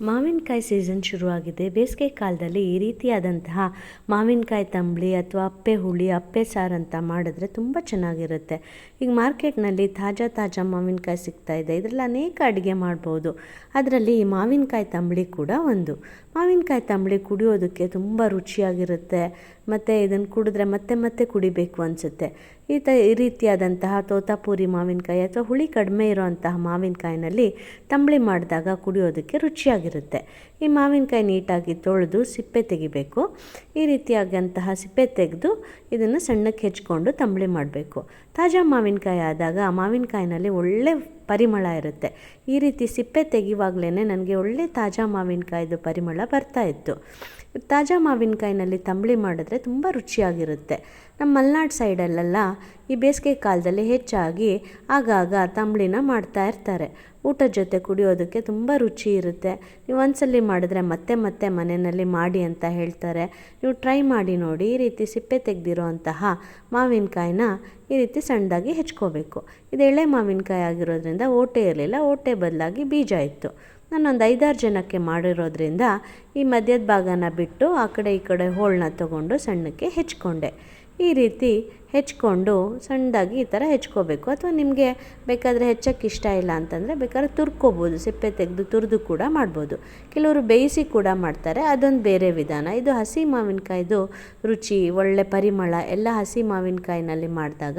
ಮಾವಿನಕಾಯಿ ಸೀಸನ್ ಶುರುವಾಗಿದೆ. ಬೇಸಿಗೆ ಕಾಲದಲ್ಲಿ ಈ ರೀತಿಯಾದಂತಹ ಮಾವಿನಕಾಯಿ ತಂಬಳಿ ಅಥವಾ ಅಪ್ಪೆ ಹುಳಿ, ಅಪ್ಪೆ ಸಾರು ಅಂತ ಮಾಡಿದ್ರೆ ತುಂಬ ಚೆನ್ನಾಗಿರುತ್ತೆ. ಈಗ ಮಾರ್ಕೆಟ್ನಲ್ಲಿ ತಾಜಾ ತಾಜಾ ಮಾವಿನಕಾಯಿ ಸಿಗ್ತಾ ಇದೆ. ಇದರಲ್ಲಿ ಅನೇಕ ಅಡುಗೆ ಮಾಡ್ಬೋದು. ಅದರಲ್ಲಿ ಈ ಮಾವಿನಕಾಯಿ ತಂಬಳಿ ಕೂಡ ಒಂದು. ಮಾವಿನಕಾಯಿ ತಂಬಳಿ ಕುಡಿಯೋದಕ್ಕೆ ತುಂಬ ರುಚಿಯಾಗಿರುತ್ತೆ. ಮತ್ತು ಇದನ್ನು ಕುಡಿದ್ರೆ ಮತ್ತೆ ಮತ್ತೆ ಕುಡಿಬೇಕು ಅನಿಸುತ್ತೆ. ಈ ತ, ಈ ರೀತಿಯಾದಂತಹ ತೋತಾಪುರಿ ಮಾವಿನಕಾಯಿ ಅಥವಾ ಹುಳಿ ಕಡಿಮೆ ಇರೋಂತಹ ಮಾವಿನಕಾಯಿನಲ್ಲಿ ತಂಬಳಿ ಮಾಡಿದಾಗ ಕುಡಿಯೋದಕ್ಕೆ ರುಚಿಯಾಗಿರುತ್ತೆ. ಈ ಮಾವಿನಕಾಯಿ ನೀಟಾಗಿ ತೊಳೆದು ಸಿಪ್ಪೆ ತೆಗಿಬೇಕು. ಈ ರೀತಿಯಾಗಂತಹ ಸಿಪ್ಪೆ ತೆಗೆದು ಇದನ್ನು ಸಣ್ಣಕ್ಕೆ ಹೆಚ್ಕೊಂಡು ತಂಬಳಿ ಮಾಡಬೇಕು. ತಾಜಾ ಮಾವಿನಕಾಯಿ ಆದಾಗ ಮಾವಿನಕಾಯಿನಲ್ಲಿ ಒಳ್ಳೆ ಪರಿಮಳ ಇರುತ್ತೆ. ಈ ರೀತಿ ಸಿಪ್ಪೆ ತೆಗಿವಾಗಲೇ ನನಗೆ ಒಳ್ಳೆ ತಾಜಾ ಮಾವಿನಕಾಯಿದು ಪರಿಮಳ ಬರ್ತಾ ಇತ್ತು. ತಾಜಾ ಮಾವಿನಕಾಯಿನಲ್ಲಿ ತಂಬಳಿ ಮಾಡಿದ್ರೆ ತುಂಬ ರುಚಿಯಾಗಿರುತ್ತೆ. ನಮ್ಮ ಮಲೆನಾಡು ಸೈಡಲ್ಲೆಲ್ಲ ಈ ಬೇಸಿಗೆ ಕಾಲದಲ್ಲಿ ಹೆಚ್ಚಾಗಿ ಆಗಾಗ ತಂಬಳಿನ ಮಾಡ್ತಾ ಇರ್ತಾರೆ. ಊಟದ ಜೊತೆ ಕುಡಿಯೋದಕ್ಕೆ ತುಂಬ ರುಚಿ ಇರುತ್ತೆ. ನೀವು ಒಂದ್ಸಲಿ ಮಾಡಿದ್ರೆ ಮತ್ತೆ ಮತ್ತೆ ಮನೆಯಲ್ಲಿ ಮಾಡಿ ಅಂತ ಹೇಳ್ತಾರೆ. ನೀವು ಟ್ರೈ ಮಾಡಿ ನೋಡಿ, ಈ ರೀತಿ ಸಿಪ್ಪೆ ತೆಗೆದಿರೋ ಅಂತಹ ಮಾವಿನಕಾಯಿನ ಈ ರೀತಿ ಸಣ್ಣದಾಗಿ ಹೆಚ್ಕೋಬೇಕು. ಇದು ಎಳೆ ಮಾವಿನಕಾಯಿ ಆಗಿರೋದ್ರಿಂದ ಓಟೆ ಇರಲಿಲ್ಲ, ಓಟೆ ಬದಲಾಗಿ ಬೀಜ ಇತ್ತು. ನಾನೊಂದು ಐದಾರು ಜನಕ್ಕೆ ಮಾಡಿರೋದ್ರಿಂದ ಈ ಮಧ್ಯದ ಭಾಗನ ಬಿಟ್ಟು ಆ ಕಡೆ ಈ ಕಡೆ ಹೋಳನ್ನ ತಗೊಂಡು ಸಣ್ಣಕ್ಕೆ ಹೆಚ್ಕೊಂಡೆ. ಈ ರೀತಿ ಹೆಚ್ಕೊಂಡು ಸಣ್ಣದಾಗಿ ಈ ಥರ ಹೆಚ್ಕೋಬೇಕು. ಅಥವಾ ನಿಮಗೆ ಬೇಕಾದರೆ ಹೆಚ್ಚಕ್ಕೆ ಇಷ್ಟ ಇಲ್ಲ ಅಂತಂದರೆ ಬೇಕಾದ್ರೆ ತುರ್ಕೋಬೋದು, ಸಿಪ್ಪೆ ತೆಗೆದು ತುರಿದು ಕೂಡ ಮಾಡ್ಬೋದು. ಕೆಲವರು ಬೇಯಿಸಿ ಕೂಡ ಮಾಡ್ತಾರೆ. ಅದೊಂದು ಬೇರೆ ವಿಧಾನ. ಇದು ಹಸಿ ಮಾವಿನಕಾಯ್ದು ರುಚಿ, ಒಳ್ಳೆ ಪರಿಮಳ ಎಲ್ಲ ಹಸಿ ಮಾವಿನಕಾಯಿನಲ್ಲಿ ಮಾಡಿದಾಗ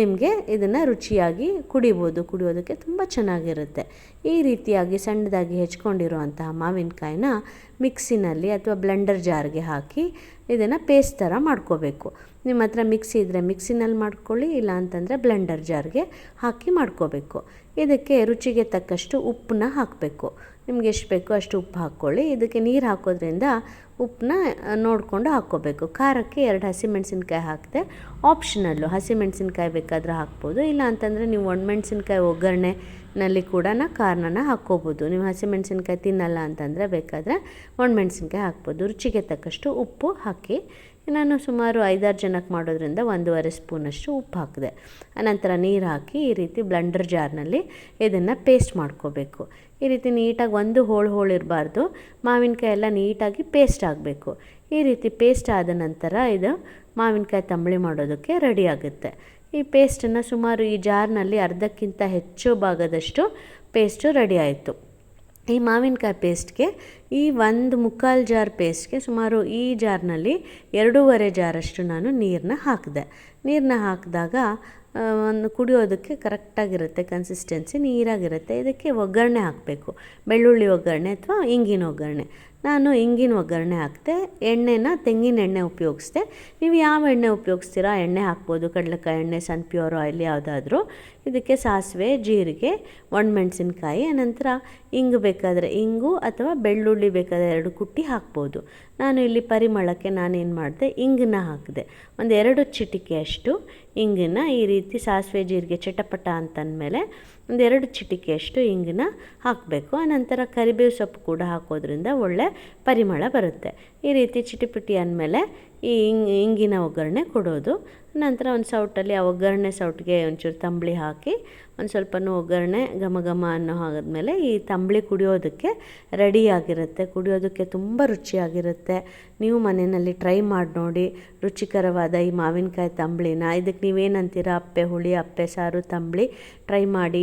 ನಿಮಗೆ ಇದನ್ನು ರುಚಿಯಾಗಿ ಕುಡಿಬೋದು. ಕುಡಿಯೋದಕ್ಕೆ ತುಂಬ ಚೆನ್ನಾಗಿರುತ್ತೆ. ಈ ರೀತಿಯಾಗಿ ಸಣ್ಣದಾಗಿ ಹೆಚ್ಕೊಂಡಿರುವಂತಹ ಮಾವಿನಕಾಯಿನ ಮಿಕ್ಸಿನಲ್ಲಿ ಅಥವಾ ಬ್ಲೆಂಡರ್ ಜಾರ್ಗೆ ಹಾಕಿ ಇದನ್ನು ಪೇಸ್ಟ್ ಥರ ಮಾಡ್ಕೋಬೇಕು. ನಿಮ್ಮ ಹತ್ರ ಮಿಕ್ಸಿ ಇದ್ದರೆ ಮಿಕ್ಸಿನಲ್ಲಿ ಮಾಡ್ಕೊಳ್ಳಿ ಇಲ್ಲ ಅಂತಂದರೆ ಬ್ಲೆಂಡರ್ ಜಾರ್ಗೆ ಹಾಕಿ ಮಾಡ್ಕೋಬೇಕು. ಇದಕ್ಕೆ ರುಚಿಗೆ ತಕ್ಕಷ್ಟು ಉಪ್ಪನ್ನ ಹಾಕಬೇಕು. ನಿಮ್ಗೆ ಎಷ್ಟು ಬೇಕೋ ಅಷ್ಟು ಉಪ್ಪು ಹಾಕ್ಕೊಳ್ಳಿ. ಇದಕ್ಕೆ ನೀರು ಹಾಕೋದ್ರಿಂದ ಉಪ್ಪನ್ನ ನೋಡಿಕೊಂಡು ಹಾಕ್ಕೋಬೇಕು. ಖಾರಕ್ಕೆ ಎರಡು ಹಸಿಮೆಣ್ಸಿನ್ಕಾಯಿ ಹಾಕಿದೆ ಆಪ್ಷನಲ್ಲು ಹಸಿಮೆಣ್ಸಿನ್ಕಾಯಿ ಬೇಕಾದರೆ ಹಾಕ್ಬೋದು. ಇಲ್ಲ ಅಂತಂದರೆ ನೀವು ಒಣಮೆಣಸಿನ್ಕಾಯಿ ಒಗ್ಗರಣೆ ನಲ್ಲಿ ಕೂಡ ಖಾರನ ಹಾಕ್ಕೋಬೋದು. ನೀವು ಹಸಿಮೆಣ್ಸಿನ್ಕಾಯಿ ತಿನ್ನಲ್ಲ ಅಂತಂದರೆ ಬೇಕಾದರೆ ಒಣಮೆಣ್ಸಿನ್ಕಾಯಿ ಹಾಕ್ಬೋದು. ರುಚಿಗೆ ತಕ್ಕಷ್ಟು ಉಪ್ಪು ಹಾಕಿ ನಾನು ಸುಮಾರು ಐದಾರು ಜನಕ್ಕೆ ಮಾಡೋದ್ರಿಂದ ಒಂದೂವರೆ ಸ್ಪೂನಷ್ಟು ಉಪ್ಪು ಹಾಕಿದೆ. ಆನಂತರ ನೀರು ಹಾಕಿ ಈ ರೀತಿ ಬ್ಲೆಂಡರ್ ಜಾರ್ನಲ್ಲಿ ಇದನ್ನು ಪೇಸ್ಟ್ ಮಾಡ್ಕೋಬೇಕು. ಈ ರೀತಿ ನೀಟಾಗಿ ಒಂದು ಹೋಳು ಹೋಳು ಇರಬಾರ್ದು. ಮಾವಿನಕಾಯಿ ಎಲ್ಲ ನೀಟಾಗಿ ಪೇಸ್ಟ್ ಆಗಬೇಕು. ಈ ರೀತಿ ಪೇಸ್ಟ್ ಆದ ನಂತರ ಇದು ಮಾವಿನಕಾಯಿ ತಂಬಳಿ ಮಾಡೋದಕ್ಕೆ ರೆಡಿ ಆಗುತ್ತೆ. ಈ ಪೇಸ್ಟನ್ನು ಸುಮಾರು ಈ ಜಾರ್ನಲ್ಲಿ ಅರ್ಧಕ್ಕಿಂತ ಹೆಚ್ಚು ಭಾಗದಷ್ಟು ಪೇಸ್ಟು ರೆಡಿ ಆಯಿತು. ಈ ಮಾವಿನಕಾಯಿ ಪೇಸ್ಟ್ಗೆ ಈ ಒಂದು ಮುಕ್ಕಾಲು ಜಾರ್ ಪೇಸ್ಟ್ಗೆ ಸುಮಾರು ಈ ಜಾರ್ನಲ್ಲಿ ಎರಡೂವರೆ ಜಾರಷ್ಟು ನಾನು ನೀರನ್ನ ಹಾಕಿದೆ. ನೀರನ್ನ ಹಾಕಿದಾಗ ಒಂದು ಕುಡಿಯೋದಕ್ಕೆ ಕರೆಕ್ಟಾಗಿರುತ್ತೆ ಕನ್ಸಿಸ್ಟೆನ್ಸಿ ನೀರಾಗಿರುತ್ತೆ. ಇದಕ್ಕೆ ಒಗ್ಗರಣೆ ಹಾಕಬೇಕು. ಬೆಳ್ಳುಳ್ಳಿ ಒಗ್ಗರಣೆ ಅಥವಾ ಇಂಗಿನ ಒಗ್ಗರಣೆ. ನಾನು ಇಂಗಿನ ಒಗ್ಗರಣೆ ಹಾಕಿದೆ ಎಣ್ಣೆನ ತೆಂಗಿನ ಎಣ್ಣೆ ಉಪಯೋಗಿಸ್ದೆ ನೀವು ಯಾವ ಎಣ್ಣೆ ಉಪಯೋಗಿಸ್ತೀರಾ? ಎಣ್ಣೆ ಹಾಕ್ಬೋದು, ಕಡಲೆಕಾಯಿ ಎಣ್ಣೆ ಸನ್ ಪ್ಯೂರ್ ಆಯಿಲ್ ಯಾವುದಾದ್ರೂ. ಇದಕ್ಕೆ ಸಾಸಿವೆ, ಜೀರಿಗೆ, ಒಣಮೆಣ್ಸಿನ್ಕಾಯಿ ಆನಂತರ ಇಂಗು ಬೇಕಾದರೆ ಇಂಗು ಅಥವಾ ಬೆಳ್ಳುಳ್ಳಿ ಬೇಕಾದರೆ ಎರಡು ಕುಟ್ಟಿ ಹಾಕ್ಬೋದು. ನಾನು ಇಲ್ಲಿ ಪರಿಮಳಕ್ಕೆ ನಾನೇನು ಮಾಡಿದೆ? ಇಂಗನ್ನ ಹಾಕಿದೆ. ಒಂದು ಎರಡು ಚಿಟಿಕೆಯಷ್ಟು ಇಂಗನ್ನ ಈ ರೀತಿ ಸಾಸಿವೆ ಜೀರಿಗೆ ಚಟಪಟ ಅಂತಂದಮೇಲೆ ಒಂದೆರಡು ಚಿಟಿಕೆಯಷ್ಟು ಹಿಂಗನ್ನ ಹಾಕಬೇಕು. ಆನಂತರ ಕರಿಬೇವು ಸೊಪ್ಪು ಕೂಡ ಹಾಕೋದ್ರಿಂದ ಒಳ್ಳೆ ಪರಿಮಳ ಬರುತ್ತೆ. ಈ ರೀತಿ ಚಿಟಿಪಿಟಿ ಅಂದಮೇಲೆ ಈ ಇಂಗಿನ ಒಗ್ಗರಣೆ ಕೊಡೋದು. ನಂತರ ಒಂದು ಸೌಟಲ್ಲಿ ಆ ಒಗ್ಗರಣೆ ಸೌಟ್ಗೆ ಒಂಚೂರು ತಂಬಳಿ ಹಾಕಿ ಒಂದು ಸ್ವಲ್ಪನೂ ಒಗ್ಗರಣೆ ಘಮ ಘಮ ಅನ್ನೋ ಆದಮೇಲೆ ಈ ತಂಬಳಿ ಕುಡಿಯೋದಕ್ಕೆ ರೆಡಿಯಾಗಿರುತ್ತೆ ಕುಡಿಯೋದಕ್ಕೆ ತುಂಬ ರುಚಿಯಾಗಿರುತ್ತೆ. ನೀವು ಮನೆಯಲ್ಲಿ ಟ್ರೈ ಮಾಡಿ ನೋಡಿ. ರುಚಿಕರವಾದ ಈ ಮಾವಿನಕಾಯಿ ತಂಬಳಿನ. ಇದಕ್ಕೆ ನೀವೇನಂತೀರ? ಅಪ್ಪೆ, ಹುಳಿ, ಅಪ್ಪೆ, ಸಾರು, ತಂಬಳಿ. ಟ್ರೈ ಮಾಡಿ.